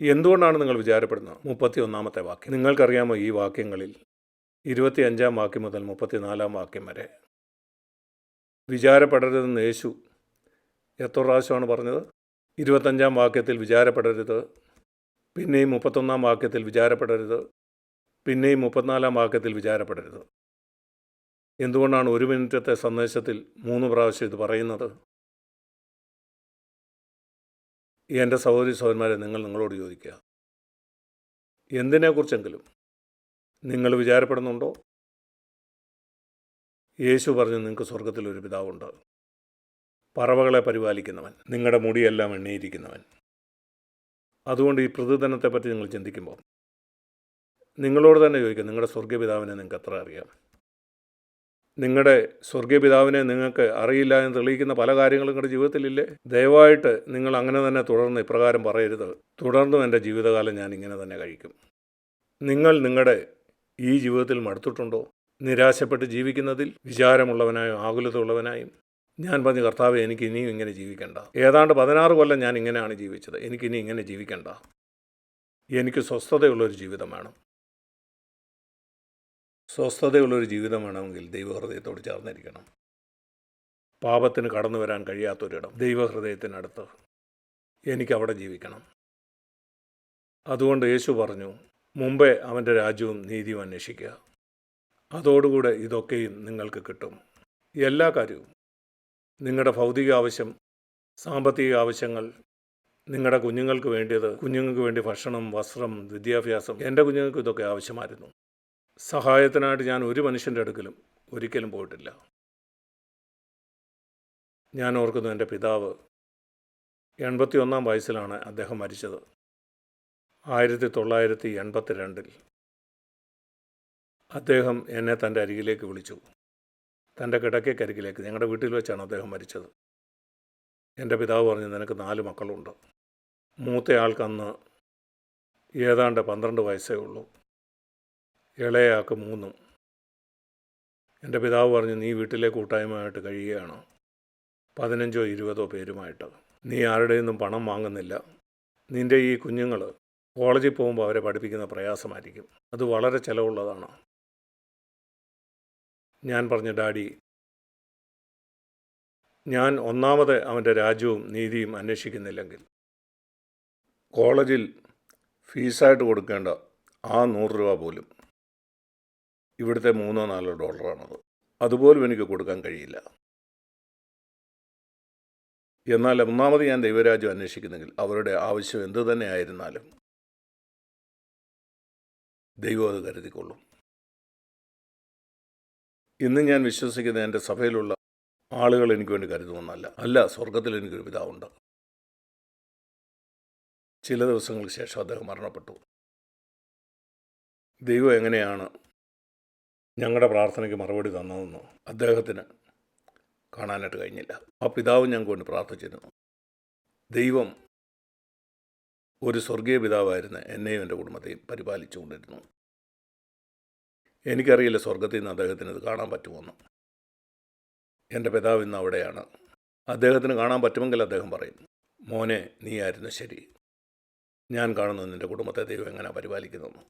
എന്തുകൊണ്ടാണ് നിങ്ങൾ വിചാരപ്പെടുന്നത്? മുപ്പത്തി ഒന്നാമത്തെ വാക്യം. നിങ്ങൾക്കറിയാമോ ഈ വാക്യങ്ങളിൽ ഇരുപത്തിയഞ്ചാം വാക്യം മുതൽ മുപ്പത്തിനാലാം വാക്യം വരെ വിചാരപ്പെടരുതെന്ന് യേശു എത്ര പ്രാവശ്യമാണ് പറഞ്ഞത്? ഇരുപത്തഞ്ചാം വാക്യത്തിൽ വിചാരപ്പെടരുത് പിന്നെയും മുപ്പത്തൊന്നാം വാക്യത്തിൽ വിചാരപ്പെടരുത് പിന്നെയും മുപ്പത്തിനാലാം വാക്യത്തിൽ വിചാരപ്പെടരുത്. എന്തുകൊണ്ടാണ് ഒരു മിനിറ്റത്തെ സന്ദേശത്തിൽ മൂന്ന് പ്രാവശ്യം ഇത് പറയുന്നത്? എന്റെ സഹോദരി സഹോദരന്മാരെ നിങ്ങൾ നിങ്ങളോട് ചോദിക്കുക. എന്തിനെക്കുറിച്ചെങ്കിലും നിങ്ങൾ വിചാരപ്പെടുന്നുണ്ടോ? യേശു പറഞ്ഞു നിങ്ങൾക്ക് സ്വർഗത്തിൽ ഒരു പിതാവുണ്ട്. പറവകളെ പരിപാലിക്കുന്നവൻ നിങ്ങളുടെ മുടിയെല്ലാം എണ്ണിയിരിക്കുന്നവൻ. അതുകൊണ്ട് ഈ പ്രതിധനത്തെപ്പറ്റി നിങ്ങൾ ചിന്തിക്കുമ്പോൾ നിങ്ങളോട് തന്നെ ചോദിക്കുക നിങ്ങളുടെ സ്വർഗീയപിതാവിനെ നിങ്ങൾക്ക് എത്ര അറിയാം? നിങ്ങളുടെ സ്വർഗീയപിതാവിനെ നിങ്ങൾക്ക് അറിയില്ല എന്ന് തെളിയിക്കുന്ന പല കാര്യങ്ങളും നിങ്ങളുടെ ജീവിതത്തിലില്ലേ? ദയവായിട്ട് നിങ്ങൾ അങ്ങനെ തന്നെ തുടർന്ന് ഇപ്രകാരം പറയരുത്. തുടർന്നും എന്റെ ജീവിതകാലം ഞാൻ ഇങ്ങനെ തന്നെ കഴിക്കും. നിങ്ങൾ നിങ്ങളുടെ ഈ ജീവിതത്തിൽ മടുത്തിട്ടുണ്ടോ? നിരാശപ്പെട്ട് ജീവിക്കുന്നതിൽ വിചാരമുള്ളവനായും ആകുലതയുള്ളവനായും. ഞാൻ പറഞ്ഞു കർത്താവ് എനിക്ക് ഇനിയും ഇങ്ങനെ ജീവിക്കണ്ട. ഏതാണ്ട് പതിനാറ് കൊല്ലം ഞാൻ ഇങ്ങനെയാണ് ജീവിച്ചത്. എനിക്കിനി ഇങ്ങനെ ജീവിക്കണ്ട. എനിക്ക് സ്വസ്ഥതയുള്ളൊരു ജീവിതം വേണം. സ്വസ്ഥതയുള്ളൊരു ജീവിതം വേണമെങ്കിൽ ദൈവഹൃദയത്തോട് ചേർന്നിരിക്കണം. പാപത്തിന് കടന്നു വരാൻ കഴിയാത്തൊരിടം ദൈവഹൃദയത്തിനടുത്ത് എനിക്കവിടെ ജീവിക്കണം. അതുകൊണ്ട് യേശു പറഞ്ഞു മുമ്പേ അവന്റെ രാജ്യവും നീതിയും അന്വേഷിക്കുക അതോടുകൂടെ ഇതൊക്കെയും നിങ്ങൾക്ക് കിട്ടും. എല്ലാ കാര്യവും. നിങ്ങളുടെ ഭൗതിക ആവശ്യം സാമ്പത്തിക ആവശ്യങ്ങൾ നിങ്ങളുടെ കുഞ്ഞുങ്ങൾക്ക് വേണ്ടിയത് കുഞ്ഞുങ്ങൾക്ക് വേണ്ടി ഭക്ഷണം വസ്ത്രം വിദ്യാഭ്യാസം എന്റെ കുഞ്ഞുങ്ങൾക്ക് ഇതൊക്കെ ആവശ്യമായിരുന്നു. സഹായത്തിനായിട്ട് ഞാൻ ഒരു മനുഷ്യന്റെ അടുക്കലും ഒരിക്കലും പോയിട്ടില്ല. ഞാൻ ഓർക്കുന്നു എന്റെ പിതാവ് എൺപത്തി ഒന്നാം വയസ്സിലാണ് അദ്ദേഹം മരിച്ചത്. ആയിരത്തി തൊള്ളായിരത്തി എൺപത്തി രണ്ടിൽ അദ്ദേഹം എന്നെ തന്റെ അരികിലേക്ക് വിളിച്ചു. തന്റെ കിടക്കക്കരികിലേക്ക് ഞങ്ങളുടെ വീട്ടിൽ വെച്ചാണ് അദ്ദേഹം മരിച്ചത്. എന്റെ പിതാവ് പറഞ്ഞു നിനക്ക് നാല് മക്കളുണ്ട്. മൂത്തയാൾക്കന്ന് ഏതാണ്ട് പന്ത്രണ്ട് വയസ്സേ ഉള്ളൂ. ഇളയയാൾക്ക് മൂന്നും. എന്റെ പിതാവ് പറഞ്ഞു നീ വീട്ടിലെ കൂട്ടായ്മയായിട്ട് കഴിയുകയാണ്? പതിനഞ്ചോ ഇരുപതോ പേരുമായിട്ട് നീ ആരുടെയൊന്നും പണം വാങ്ങുന്നില്ല. നിന്റെ ഈ കുഞ്ഞുങ്ങൾ കോളേജിൽ പോകുമ്പോൾ അവരെ പഠിപ്പിക്കുന്ന പ്രയാസമായിരിക്കും. അത് വളരെ ചിലവുള്ളതാണ്. ഞാൻ പറഞ്ഞു ഡാഡി ഞാൻ ഒന്നാമത് അവന്റെ രാജ്യവും നീതിയും അന്വേഷിക്കുന്നില്ലെങ്കിൽ കോളേജിൽ ഫീസായിട്ട് കൊടുക്കേണ്ട ആ നൂറ് രൂപ പോലും ഇവിടുത്തെ മൂന്നോ നാലോ ഡോളറാണത്. അതുപോലും എനിക്ക് കൊടുക്കാൻ കഴിയില്ല. എന്നാൽ ഒന്നാമത് ഞാൻ ദൈവരാജ്യം അന്വേഷിക്കുന്നെങ്കിൽ അവരുടെ ആവശ്യം എന്തു തന്നെ ആയിരുന്നാലും ദൈവം അത് കരുതിക്കൊള്ളും. ഇന്ന് ഞാൻ വിശ്വസിക്കുന്ന എന്റെ സഭയിലുള്ള ആളുകൾ എനിക്ക് വേണ്ടി കരുതുമെന്നല്ല. അല്ല സ്വർഗത്തിൽ എനിക്കൊരു പിതാവുണ്ട്. ചില ദിവസങ്ങൾക്ക് ശേഷം അദ്ദേഹം മരണപ്പെട്ടു. ദൈവം എങ്ങനെയാണ് ഞങ്ങളുടെ പ്രാർത്ഥനയ്ക്ക് മറുപടി തന്നതെന്ന് അദ്ദേഹത്തിന് കാണാനായിട്ട് കഴിഞ്ഞില്ല. ആ പിതാവ് ഞങ്ങൾക്ക് വേണ്ടി പ്രാർത്ഥിച്ചിരുന്നു. ദൈവം ഒരു സ്വർഗീയ പിതാവായിരുന്ന എന്നെയും എന്റെ കുടുംബത്തെയും പരിപാലിച്ചുകൊണ്ടിരുന്നു. എനിക്കറിയില്ല സ്വർഗത്തിൽ നിന്ന് അദ്ദേഹത്തിന് ഇത് കാണാൻ പറ്റുമെന്ന്. എന്റെ പിതാവ് ഇന്ന് അവിടെയാണ്. അദ്ദേഹത്തിന് കാണാൻ പറ്റുമെങ്കിൽ അദ്ദേഹം പറയും മോനെ നീ ആയിരുന്നു ശരി. ഞാൻ കാണുന്നു നിന്റെ കുടുംബത്തെ ദൈവം എങ്ങനെ പരിപാലിക്കുന്നു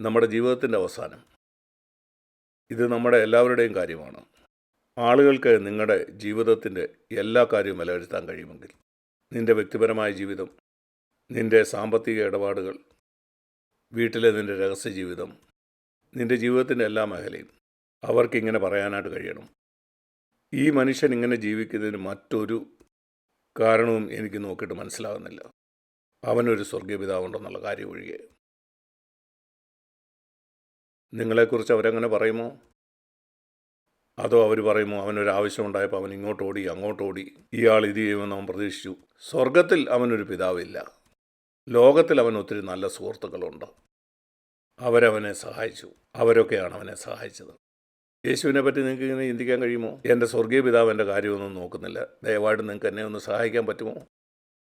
നമ്മുടെ ജീവിതത്തിന്റെ അവസാനം. ഇത് നമ്മുടെ എല്ലാവരുടെയും കാര്യമാണ്. ആളുകൾക്ക് നിങ്ങളുടെ ജീവിതത്തിന്റെ എല്ലാ കാര്യവും വിലയിരുത്താൻ കഴിയുമെങ്കിൽ നിന്റെ വ്യക്തിപരമായ ജീവിതം നിന്റെ സാമ്പത്തിക ഇടപാടുകൾ വീട്ടിലെ നിന്റെ രഹസ്യ ജീവിതം നിന്റെ ജീവിതത്തിന്റെ എല്ലാ മേഖലയും അവർക്കിങ്ങനെ പറയാനായിട്ട് കഴിയണം. ഈ മനുഷ്യൻ ഇങ്ങനെ ജീവിക്കുന്നതിന് മറ്റൊരു കാരണവും എനിക്ക് നോക്കിയിട്ട് മനസ്സിലാകുന്നില്ല. അവനൊരു സ്വർഗീയ പിതാവുണ്ടെന്നുള്ള കാര്യം ഒഴികെ. നിങ്ങളെക്കുറിച്ച് അവരങ്ങനെ പറയുമോ? അതോ അവർ പറയുമോ? അവനൊരു ആവശ്യമുണ്ടായപ്പോൾ അവൻ ഇങ്ങോട്ടോടി അങ്ങോട്ടോടി ഇയാൾ ഇത് ചെയ്യുമെന്ന് അവൻ പ്രതീക്ഷിച്ചു. സ്വർഗത്തിൽ അവനൊരു പിതാവില്ല ലോകത്തിൽ അവൻ ഒത്തിരി നല്ല സുഹൃത്തുക്കളുണ്ട്. അവരവനെ സഹായിച്ചു. അവരൊക്കെയാണ് അവനെ സഹായിച്ചത്. യേശുവിനെ പറ്റി നിങ്ങൾക്ക് ഇങ്ങനെ ചിന്തിക്കാൻ കഴിയുമോ? എന്റെ സ്വർഗീയ പിതാവ് എന്റെ കാര്യമൊന്നും നോക്കുന്നില്ല. ദയവായിട്ട് നിങ്ങൾക്ക് എന്നെ ഒന്ന് സഹായിക്കാൻ പറ്റുമോ?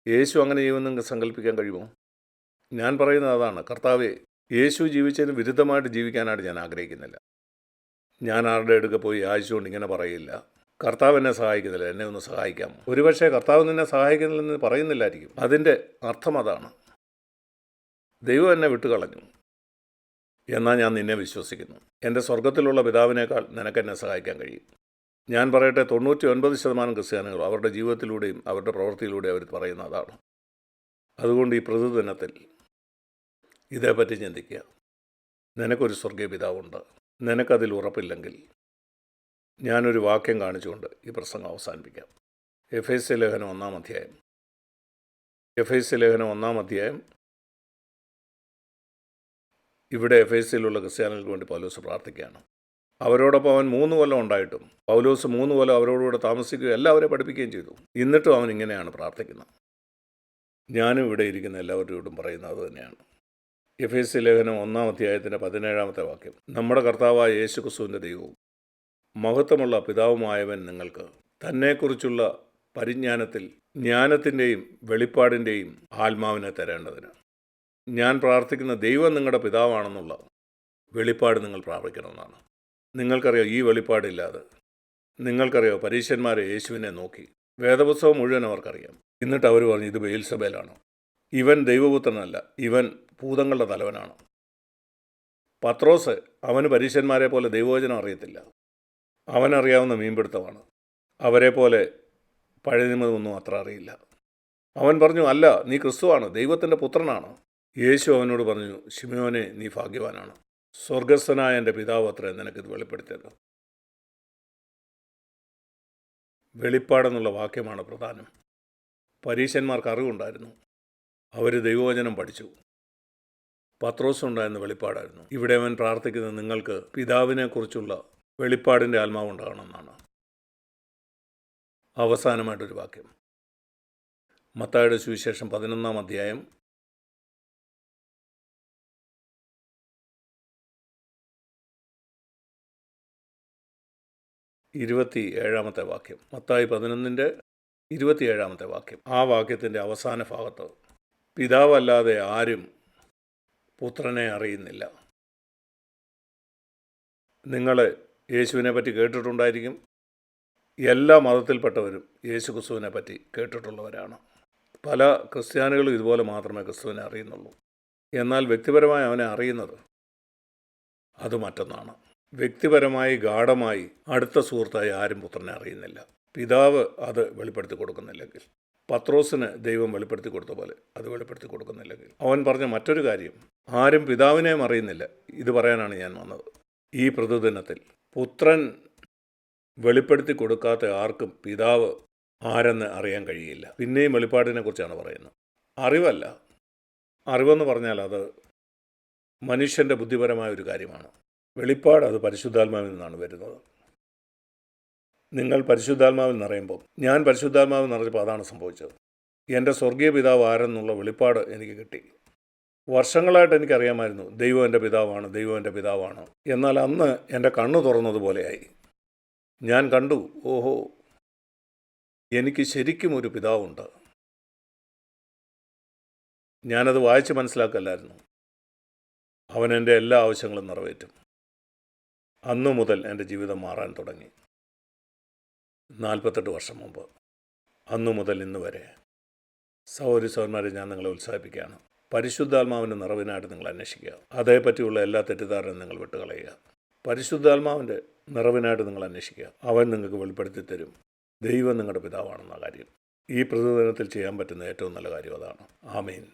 യേശു അങ്ങനെ ചെയ്യുമെന്ന് നിങ്ങൾക്ക് സങ്കല്പിക്കാൻ കഴിയുമോ? ഞാൻ പറയുന്നത് അതാണ്. കർത്താവെ യേശു ജീവിച്ചതിന് വിരുദ്ധമായിട്ട് ജീവിക്കാനായിട്ട് ഞാൻ ആഗ്രഹിക്കുന്നില്ല. ഞാൻ ആരുടെ അടുക്ക പോയി ആഴ്ചകൊണ്ട് ഇങ്ങനെ പറയില്ല. കർത്താവ് എന്നെ സഹായിക്കുന്നില്ല. എന്നെ ഒന്ന് സഹായിക്കാം. ഒരുപക്ഷെ കർത്താവ് നിന്നെ സഹായിക്കുന്നില്ലെന്ന് പറയുന്നില്ലായിരിക്കും. അതിന്റെ അർത്ഥം അതാണ്. ദൈവം എന്നെ വിട്ടുകളഞ്ഞു. എന്നാൽ ഞാൻ നിന്നെ വിശ്വസിക്കുന്നു. എന്റെ സ്വർഗത്തിലുള്ള പിതാവിനേക്കാൾ നിനക്ക് എന്നെ സഹായിക്കാൻ കഴിയും. ഞാൻ പറയട്ടെ തൊണ്ണൂറ്റി ഒൻപത് ശതമാനം ക്രിസ്ത്യാനികൾ അവരുടെ ജീവിതത്തിലൂടെയും അവരുടെ പ്രവൃത്തിയിലൂടെയും അവർ പറയുന്ന അതാണ്. അതുകൊണ്ട് ഈ പ്രതിദിനത്തിൽ ഇതേപ്പറ്റി ചിന്തിക്കുക. നിനക്കൊരു സ്വർഗീയ പിതാവുണ്ട് നിനക്കതിൽ ഉറപ്പില്ലെങ്കിൽ ഞാനൊരു വാക്യം കാണിച്ചുകൊണ്ട് ഈ പ്രസംഗം അവസാനിപ്പിക്കാം. എഫ് എസ് ലേഖനം ഒന്നാം അധ്യായം. എഫ് എസ് ലേഖനം ഒന്നാം അധ്യായം. ഇവിടെ എഫ് എസ് സിയിലുള്ള ക്രിസ്ത്യാനികൾക്ക് വേണ്ടി പൗലോസ് പ്രാർത്ഥിക്കുകയാണ്. അവരോടൊപ്പം അവൻ മൂന്ന് കൊല്ലം ഉണ്ടായിട്ടും പൗലോസ് മൂന്ന് കൊല്ലം അവരോടുകൂടെ താമസിക്കുകയും എല്ലാവരെയും പഠിപ്പിക്കുകയും ചെയ്തു. എന്നിട്ടും അവൻ ഇങ്ങനെയാണ് പ്രാർത്ഥിക്കുന്നത്. ഞാനും ഇവിടെ ഇരിക്കുന്ന എല്ലാവരോടും പറയുന്നത് അത് തന്നെയാണ്. എഫ് എസ് ലേഖനം ഒന്നാം അധ്യായത്തിന്റെ പതിനേഴാമത്തെ വാക്യം. നമ്മുടെ കർത്താവായ യേശു ക്രിസ്തുവിന്റെ ദൈവവും മഹത്വമുള്ള പിതാവുമായവൻ നിങ്ങൾക്ക് തന്നെക്കുറിച്ചുള്ള പരിജ്ഞാനത്തിൽ ജ്ഞാനത്തിന്റെയും വെളിപ്പാടിന്റെയും ആത്മാവിനെ തരേണ്ടതിന്. ഞാൻ പ്രാർത്ഥിക്കുന്ന ദൈവം നിങ്ങളുടെ പിതാവാണെന്നുള്ള വെളിപ്പാട് നിങ്ങൾ പ്രാപിക്കണമെന്നാണ്. നിങ്ങൾക്കറിയാം ഈ വെളിപ്പാടില്ലാതെ? നിങ്ങൾക്കറിയാം പരീക്ഷന്മാരെ യേശുവിനെ നോക്കി? വേദപുസ്തകം മുഴുവൻ അവർക്കറിയാം. എന്നിട്ട് അവർ പറഞ്ഞു ഇത് ബെയിൽസബേലാണ്? ഇവൻ ദൈവപുത്രനല്ല ഇവൻ ഭൂതങ്ങളുടെ തലവനാണ്. പത്രോസ് അവന് പരീക്ഷന്മാരെ പോലെ ദൈവവചനം അറിയത്തില്ല. അവനറിയാവുന്ന മീൻപിടുത്തമാണ്. അവരെ പോലെ പഴയ നിയമമൊന്നും അത്ര അറിയില്ല. അവൻ പറഞ്ഞു അല്ല നീ ക്രിസ്തുവാണ് ദൈവത്തിന്റെ പുത്രനാണ്. യേശു അവനോട് പറഞ്ഞു ശിമയോനെ നീ ഭാഗ്യവാനാണ്. സ്വർഗസ്ഥനായ എന്റെ പിതാവ് അത്ര നിനക്കിത് വെളിപ്പെടുത്തിയത്. വെളിപ്പാടെന്നുള്ള വാക്യമാണ് പ്രധാനം. പരീശന്മാർക്ക് അറിവുണ്ടായിരുന്നു. അവർ ദൈവവചനം പഠിച്ചു. പത്രോസ് ഉണ്ടായിരുന്ന വെളിപ്പാടായിരുന്നു. ഇവിടെ അവൻ പ്രാർത്ഥിക്കുന്നത് നിങ്ങൾക്ക് പിതാവിനെക്കുറിച്ചുള്ള വെളിപ്പാടിന്റെ ആത്മാവ് ഉണ്ടാകണമെന്നാണ്. അവസാനമായിട്ടൊരു വാക്യം. മത്തായുടെ സുവിശേഷം പതിനൊന്നാം അധ്യായം. ഇരുപത്തി ഏഴാമത്തെ വാക്യം. മത്തായി പതിനൊന്നിന്റെ ഇരുപത്തിയേഴാമത്തെ വാക്യം. ആ വാക്യത്തിന്റെ അവസാന ഭാഗത്ത് പിതാവല്ലാതെ ആരും പുത്രനെ അറിയുന്നില്ല. നിങ്ങൾ യേശുവിനെ പറ്റി കേട്ടിട്ടുണ്ടായിരിക്കും. എല്ലാ മതത്തിൽപ്പെട്ടവരും യേശു ക്രിസ്തുവിനെ പറ്റി കേട്ടിട്ടുള്ളവരാണ്. പല ക്രിസ്ത്യാനികളും ഇതുപോലെ മാത്രമേ ക്രിസ്തുവിനെ അറിയുന്നുള്ളൂ. എന്നാൽ വ്യക്തിപരമായി അവനെ അറിയുന്നത് അത് മറ്റൊന്നാണ്. വ്യക്തിപരമായി ഗാഠമായി അടുത്ത സുഹൃത്തായി ആരും പുത്രനെ അറിയുന്നില്ല. പിതാവ് അത് വെളിപ്പെടുത്തി കൊടുക്കുന്നില്ലെങ്കിൽ. പത്രോസിന് ദൈവം വെളിപ്പെടുത്തി കൊടുത്ത പോലെ അത് വെളിപ്പെടുത്തി കൊടുക്കുന്നില്ലെങ്കിൽ. അവൻ പറഞ്ഞ മറ്റൊരു കാര്യം ആരും പിതാവിനെയും അറിയുന്നില്ല. ഇത് പറയാനാണ് ഞാൻ വന്നത്. ഈ പ്രതിദിനത്തിൽ പുത്രൻ വെളിപ്പെടുത്തി കൊടുക്കാത്ത ആർക്കും പിതാവ് ആരെന്ന് അറിയാൻ കഴിയില്ല. പിന്നെയും വെളിപ്പാടിനെ കുറിച്ചാണ് പറയുന്നത്. അറിവല്ല. അറിവെന്ന് പറഞ്ഞാൽ അത് മനുഷ്യന്റെ ബുദ്ധിപരമായ ഒരു കാര്യമാണ്. വെളിപ്പാട് അത് പരിശുദ്ധാത്മാവിൽ നിന്നാണ് വരുന്നത്. നിങ്ങൾ പരിശുദ്ധാത്മാവിൽ നിറയുമ്പോൾ ഞാൻ പരിശുദ്ധാത്മാവിൽ നിറഞ്ഞപ്പോൾ അതാണ് സംഭവിച്ചത്. എന്റെ സ്വർഗീയ പിതാവ് ആരെന്നുള്ള വെളിപ്പാട് എനിക്ക് കിട്ടി. വർഷങ്ങളായിട്ട് എനിക്കറിയാമായിരുന്നു ദൈവം എന്റെ പിതാവാണ് ദൈവം എന്റെ പിതാവാണ്. എന്നാൽ അന്ന് എന്റെ കണ്ണു തുറന്നതുപോലെയായി ഞാൻ കണ്ടു ഓഹോ എനിക്ക് ശരിക്കും ഒരു പിതാവുണ്ട്. ഞാനത് വായിച്ച് മനസ്സിലാക്കല്ലായിരുന്നു. അവൻ എന്റെ എല്ലാ ആവശ്യങ്ങളും നിറവേറ്റും. അന്നു മുതൽ എന്റെ ജീവിതം മാറാൻ തുടങ്ങി. നാൽപ്പത്തെട്ട് വർഷം മുമ്പ്. അന്നു മുതൽ ഇന്ന് വരെ. സൗരി സൗന്മാരെ ഞാൻ നിങ്ങളെ ഉത്സാഹിപ്പിക്കുകയാണ്. പരിശുദ്ധാത്മാവിന്റെ നിറവിനായിട്ട് നിങ്ങൾ അന്വേഷിക്കുക. അതേപ്പറ്റിയുള്ള എല്ലാ തെറ്റിദ്ധാരണയും നിങ്ങൾ വിട്ടുകളയുക. പരിശുദ്ധാത്മാവിന്റെ നിറവിനായിട്ട് നിങ്ങൾ അന്വേഷിക്കുക. അവൻ നിങ്ങൾക്ക് വെളിപ്പെടുത്തി തരും. ദൈവം നിങ്ങളുടെ പിതാവാണെന്ന കാര്യം. ഈ പ്രതിദിനത്തിൽ ചെയ്യാൻ പറ്റുന്ന ഏറ്റവും നല്ല കാര്യം അതാണ്. ആമീൻ.